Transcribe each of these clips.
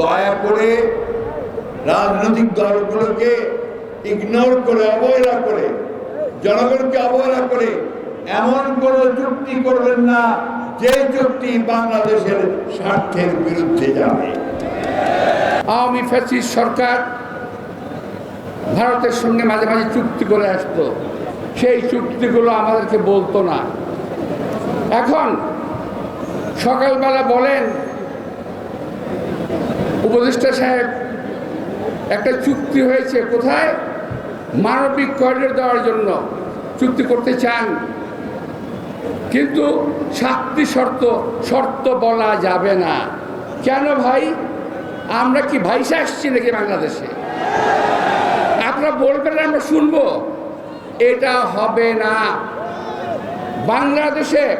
দয়া করে রাজনৈতিক দলগুলোকে ইগনোর করে, অবহেলা করে, জনগণকে অবহেলা করে, এমন কোন চুক্তি করবেন না যে চুক্তি বাংলাদেশের স্বার্থের বিরুদ্ধে যাবে। আওয়ামী ফ্যাসিস্ট সরকার ভারতের সঙ্গে মাঝে মাঝে চুক্তি করে আসতো। সেই চুক্তিগুলো আমাদেরকে বলতো না। এখন সকালবেলা বলেন উপদেষ্টা সাহেব, একটা চুক্তি হয়েছে কোথায়? মানবিক করিডোর দেওয়ার জন্য চুক্তি করতে চান। কিন্তু সাতটি শর্ত শর্ত বলা যাবে না। কেন ভাই? আমরা কি ভাইসা আসছি নাকি বাংলাদেশে? আপনারা বলবেন, আমরা শুনব। এটা হবে না। বাংলাদেশে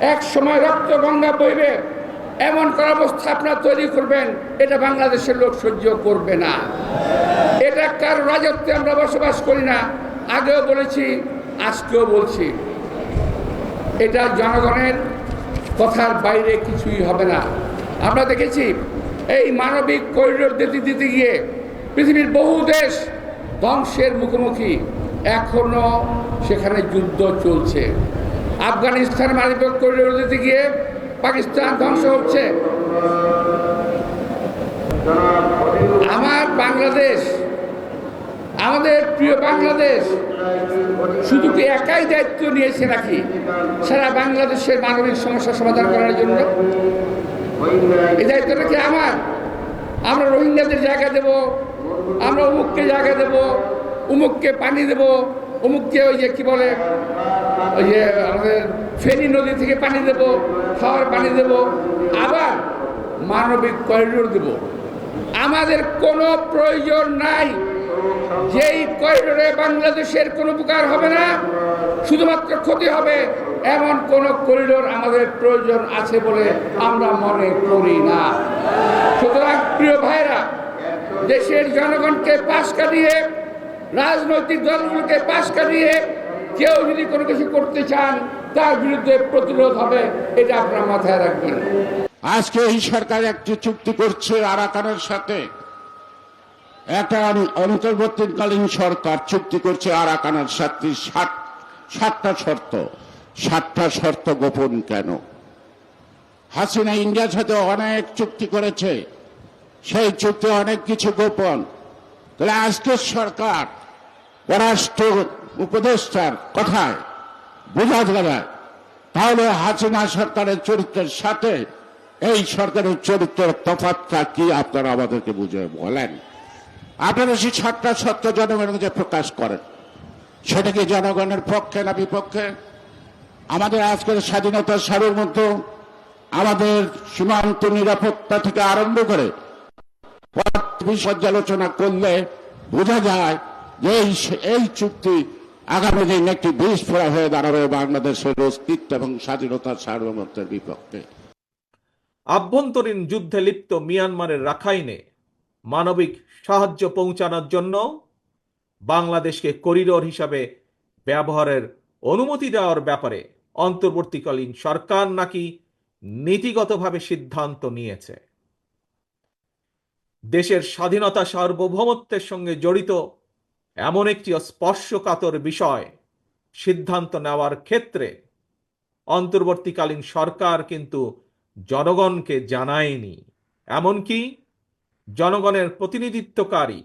এক সময় রক্ত গঙ্গা বইবে এমন করা অবস্থা আপনারা তৈরি করবেন, এটা বাংলাদেশের লোক সহ্য করবে না। এটা কার রাজত্বে আমরা বসবাস করি না। আগেও বলেছি, আজকেও বলছি। এটা জনগণের কথার বাইরে কিছুই হবে না। আমরা দেখেছি, এই মানবিক করিডোর দিতে দিতে গিয়ে পৃথিবীর বহু দেশ ধ্বংসের মুখোমুখি। এখনও সেখানে যুদ্ধ চলছে। আফগানিস্তান মানবিক করিডোর দিতে গিয়ে পাকিস্তান ধ্বংস হচ্ছে। আমার বাংলাদেশ, আমাদের প্রিয় বাংলাদেশ, শুধু কি একাই দায়িত্ব নিয়েছে নাকি সারা বাংলাদেশের মানবিক সমস্যা সমাধান করার জন্য? এই দায়িত্বটা কি আমার? আমরা রোহিঙ্গাদের জায়গা দেব, আমরা অমুককে জায়গা দেব, উমুককে পানি দেব অমুককে ওই যে কি বলে, ওই যে আমাদের ফেনী নদী থেকে পানি দেব, খাওয়ার পানি দেব, আবার মানবিক করিডোর দেব। আমাদের কোনো প্রয়োজন নাই। যেই করিডোরে বাংলাদেশের কোনো উপকার হবে না, শুধুমাত্র ক্ষতি হবে, এমন কোন করিডোর আমাদের প্রয়োজন আছে বলে আমরা মনে করি না। সুতরাং প্রিয় ভাইরা দেশের জনগণকে পাশ কাটিয়ে রাজনৈতিক দলগুলোকে পাশ কাটিয়ে কেউ যদি কোনো কিছু করতে চান, তার বিরুদ্ধে প্রতিরোধ হবে, এটা আপনারা মাথায় রাখবেন। আজকে এই সরকার একটি চুক্তি করছে আরাকানের সাথে। একটা অন- অন্তর্বর্তীকালীন সরকার চুক্তি করছে আরাকানের সাথে। সাত, সাতটা শর্ত। সাতটা শর্ত গোপন কেন? হাসিনা ইন্ডিয়ার সাথে অনেক চুক্তি করেছে। সেই চুক্তি অনেক কিছু গোপন। তাহলে আজকের সরকার পররাষ্ট্র উপদেষ্টার কথায়? বোঝা যাবে তাহলে হাসিনা সরকারের চরিত্রের সাথে এই সরকারের চরিত্রের তফাৎটা কি আপনারা আমাদেরকে বুঝে বলেন? আপনারা সেই সত্য জনগণের কাছে প্রকাশ করেন। সেটা কি জনগণের পক্ষে না বিপক্ষে? আমাদের আজকের স্বাধীনতার সার্বভৌমত্ব আমাদের সীমান্ত নিরাপত্তা থেকে আরম্ভ করে পর্যালোচনা করলে বোঝা যায় যে এই এই চুক্তি আগামী দিন একটি বিস্ফোরা হয়ে দাঁড়াবে বাংলাদেশের অস্তিত্ব এবং স্বাধীনতার সার্বভৌমত্বের বিপক্ষে। আভ্যন্তরীণ যুদ্ধে লিপ্ত মিয়ানমারের রাখাইনে মানবিক সাহায্য পৌঁছানোর জন্য বাংলাদেশকে করিডোর হিসাবে ব্যবহারের অনুমতি দেওয়ার ব্যাপারে অন্তর্বর্তীকালীন সরকার নাকি নীতিগতভাবে সিদ্ধান্ত নিয়েছে। দেশের স্বাধীনতা সার্বভৌমত্বের সঙ্গে জড়িত এমন একটি স্পর্শকাতর বিষয় সিদ্ধান্ত নেওয়ার ক্ষেত্রে অন্তর্বর্তীকালীন সরকার কিন্তু জনগণকে জানায়নি। এমনকি জনগণের প্রতিনিধিত্বকারী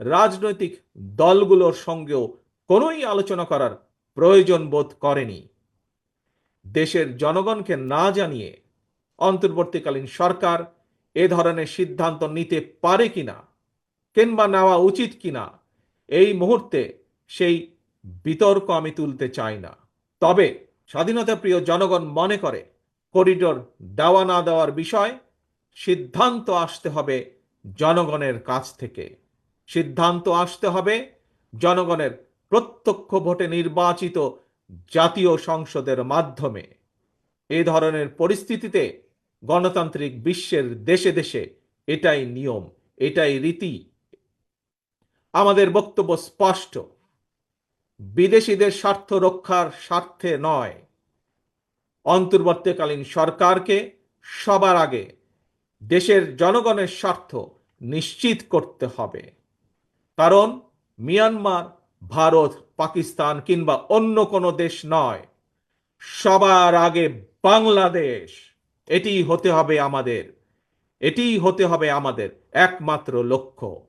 রাজনৈতিক দলগুলোর সঙ্গেও কোনোই আলোচনা করার প্রয়োজন বোধ করেনি। দেশের জনগণকে না জানিয়ে অন্তর্বর্তীকালীন সরকার এ ধরনের সিদ্ধান্ত নিতে পারে কিনা কিংবা নেওয়া উচিত কিনা এই মুহূর্তে সেই বিতর্ক আমি তুলতে চাই না। তবে স্বাধীনতা প্রিয় জনগণ মনে করে, করিডোর দেওয়া না দেওয়ার বিষয় সিদ্ধান্ত আসতে হবে জনগণের কাছ থেকে। সিদ্ধান্ত আসতে হবে জনগণের প্রত্যক্ষ ভোটে নির্বাচিত জাতীয় সংসদের মাধ্যমে। এ ধরনের পরিস্থিতিতে গণতান্ত্রিক বিশ্বের দেশে দেশে এটাই নিয়ম, এটাই রীতি আমাদের বক্তব্য স্পষ্ট। বিদেশিদের স্বার্থ রক্ষার স্বার্থে নয়। অন্তর্বর্তীকালীন সরকারকে সবার আগে দেশের জনগণের স্বার্থ নিশ্চিত করতে হবে। কারণ মিয়ানমার, ভারত, পাকিস্তান কিংবা অন্য কোনো দেশ নয়। সবার আগে বাংলাদেশ। এটি হতে হবে আমাদের। এটিই হতে হবে আমাদের একমাত্র লক্ষ্য।